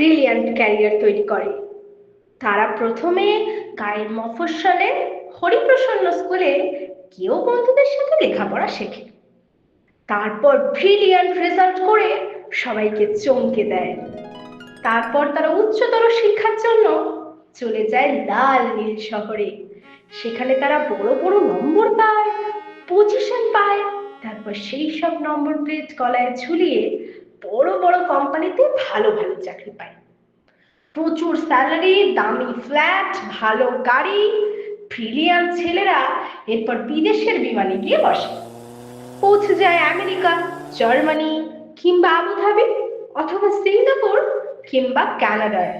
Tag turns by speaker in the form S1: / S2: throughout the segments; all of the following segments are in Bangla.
S1: ব্রিলিয়ান্ট ক্যারিয়ার তৈরি করে। তারা প্রথমে গায়ের মফস্বলে, হরিপ্রসন্ন স্কুলে কেউ বন্ধুদের সাথে লেখাপড়া শেখে। তারপর ব্রিলিয়ান্ট রেজাল্ট করে সবাইকে চমকে দেয়। তারপর তারা উচ্চতর শিক্ষার জন্য চলে যায় লাল নীল শহরে। সেখানে তারা বড় বড় নম্বর পায় পজিশন পায়, তারপর সেই সব নম্বর প্লেট গলায় ঝুলিয়ে বড় বড় কোম্পানিতে ভালো ভালো চাকরি পায়। প্রচুর স্যালারি, দামি ফ্ল্যাট, ভালো গাড়ি ব্রিলিয়ান্ট ছেলেরা এরপর বিদেশের বিমানে গিয়ে বসে। পৌঁছে যায় আমেরিকা, জার্মানি কিংবা আবুধাবি অথবা সিঙ্গাপুর কিংবা কানাডায়।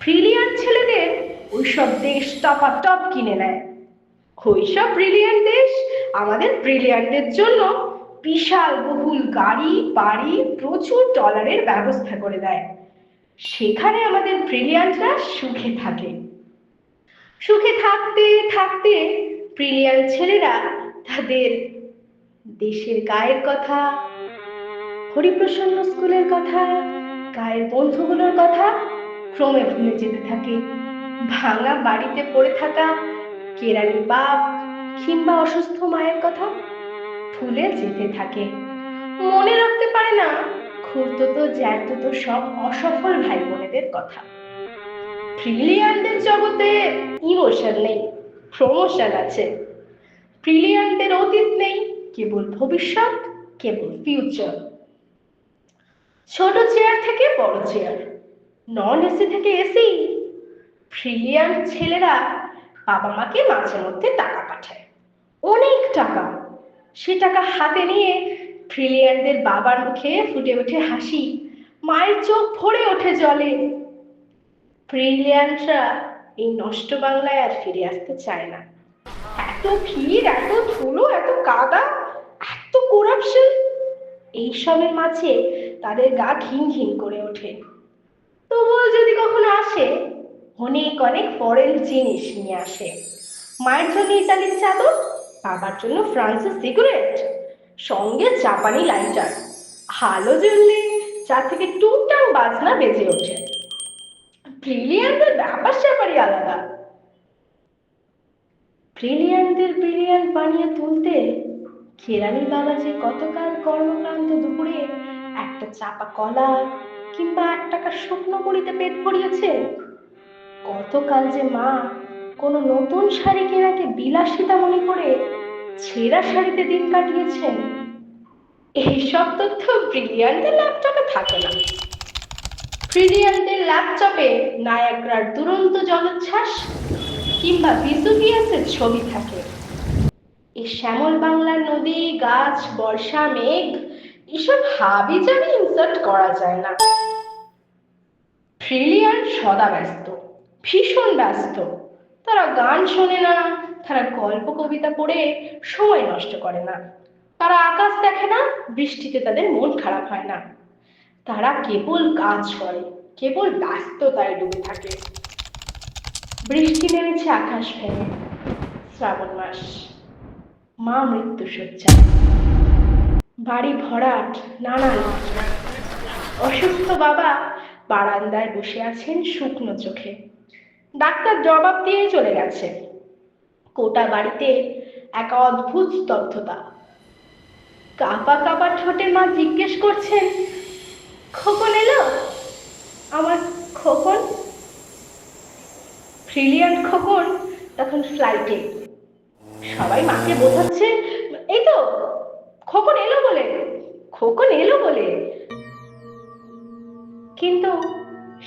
S1: ব্রিলিয়ান্ট ছেলেদের ওইসব দেশ টপা টপ কিনে নেয়। ওইসব ব্রিলিয়ান্ট দেশ আমাদের ব্রিলিয়ান্টদের জন্য বিশাল বহুল গাড়ি, বাড়ি প্রচুর ডলারের ব্যবস্থা করে দেয়। সেখানে আমাদের ব্রিলিয়ান্টরা সুখে থাকে। সুখে থাকতে থাকতে ব্রিলিয়ান্ট ছেলেরা তাদের দেশের গায়ের কথা, হরিপ্রসন্ন স্কুলের কথা, গায়ের বন্ধুগুলোর কথা ক্রমে ভুলে যেতে থাকে। ভাঙা বাড়িতে পড়ে থাকা কেরানি বাপ কিংবা অসুস্থ মায়ের কথা ভুলে যেতে থাকে। মনে রাখতে পারে না খুঁড়তো জ্যাঠতো সব অসফল ভাই বোনেদের কথা। ব্রিলিয়ান্টদের জগতে ইমোশন নেই, প্রমোশন আছে। ব্রিলিয়ান্টদের অতীত নেই, কেবল ভবিষ্যৎ, কেবল ফিউচার ছোট চেয়ার থেকে বড় চেয়ার নন এসি থেকে এসি ব্রিলিয়ান্ট ছেলেরা বাবা মাকে মাঝে মধ্যে টাকা পাঠায়, অনেক টাকা। সে টাকা হাতে নিয়ে ব্রিলিয়ান্টদের বাবার মুখে ফুটে ওঠে হাসি। মায়ের চোখ ভরে ওঠে জলে। ব্রিলিয়ান্টরা এই নষ্ট বাংলায় আর ফিরে আসতে চায় না। এত ভিড়, এত ধুলো, এত কাদা, এত করাপশন এইসবের মাঝে তাদের গা ঘিন ঘিন করে ওঠে। তবুও যদি কখনো আসে, অনেক অনেক ফরেন জিনিস নিয়ে আসে। মায়ের জন্য ইতালির চাদর বাবার জন্য ফ্রান্সের সিগারেট, সঙ্গে জাপানি লাইটার। আলো জ্বললে যা থেকে টুংটাং বাজনা বেজে ওঠে। ব্রিলিয়ান্টদের ব্যাপার স্যাপারই আলাদা। ব্রিলিয়ান্টদের ব্রিলিয়ান্ট বানিয়ে তুলতে কেরানি বাবা যে গতকাল কর্মক্লান্ত দুপুরে একটা চাপা কলা কিংবা এক টাকা শুকনো মুড়িতে পেট ভরিয়েছে। গতকাল যে মা কোনো নতুন শাড়ি কেনাকে বিলাসিতা মনে করে ছেঁড়া শাড়িতে দিন কাটিয়েছেন? এইসব তথ্য ব্রিলিয়ান্টের ল্যাপটপে থাকে না। ব্রিলিয়ান্টের ল্যাপটপে নায়াগ্রার দুরন্ত জলোচ্ছ্বাস কিংবা ভিসুভিয়াসের ছবি থাকে। এই শ্যামল বাংলার নদী, গাছ, বর্ষা, মেঘ, এসব হাবি জানি ইনসার্ট করা যায় না। ব্রিলিয়ান্ট সদা ব্যস্ত, ভীষণ ব্যস্ত তারা গান শোনে না, তারা গল্প কবিতা পড়ে সময় নষ্ট করে না। তারা আকাশ দেখে না, বৃষ্টিতে তাদের মন খারাপ হয় না। তারা কেবল কাজ করে, কেবল ব্যস্ততায় ডুবে থাকে। বৃষ্টি নেমেছে আকাশ ভেঙে, শ্রাবণ মাস, মা মৃত্যু শয্যা বাড়ি ভরাট, নানা অসুস্থ বাবা বারান্দায় বসে আছেন শুকনো চোখে। ডাক্তার জবাব দিয়ে চলে গেছে। কোটা বাড়িতে এক অদ্ভুত স্তব্ধতা। কাপা কাপা ঠোঁটে মা জিজ্ঞেস করছেন, খোকন এলো? আমার খোকন? ব্রিলিয়ান্ট খোকন, তখন ফ্লাইটে। সবাই মাকে বোঝাচ্ছে, এই তো, খোকন এলো বলে, খোকন এলো বলে। কিন্তু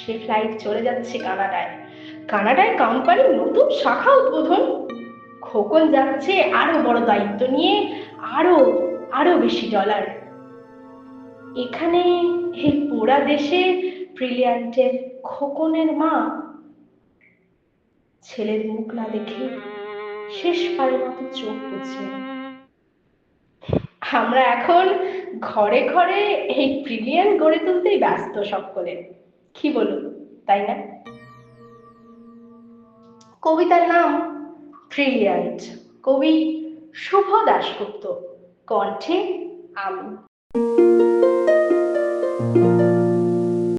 S1: সে ফ্লাইট চলে যাচ্ছে কানাডায়। কানাডায় কোম্পানির নতুন শাখা উদ্বোধন। খোকন যাচ্ছে আরও বড় দায়িত্ব নিয়ে, আরও আরও বেশি ডলার। এখানে এই পোড়া দেশে ব্রিলিয়ান্টের খোকনের মা। ছেলের মুখ না দেখে শেষবারের মতো চোখ বুঝলেন আমরা এখন ঘরে ঘরে এই ব্রিলিয়ান্ট গড়ে তুলতেই ব্যস্ত সকলে। কি বলুন, তাই না? কবিতার নাম ব্রিলিয়ান্ট কবি শুভ দাশগুপ্ত। কণ্ঠে আমি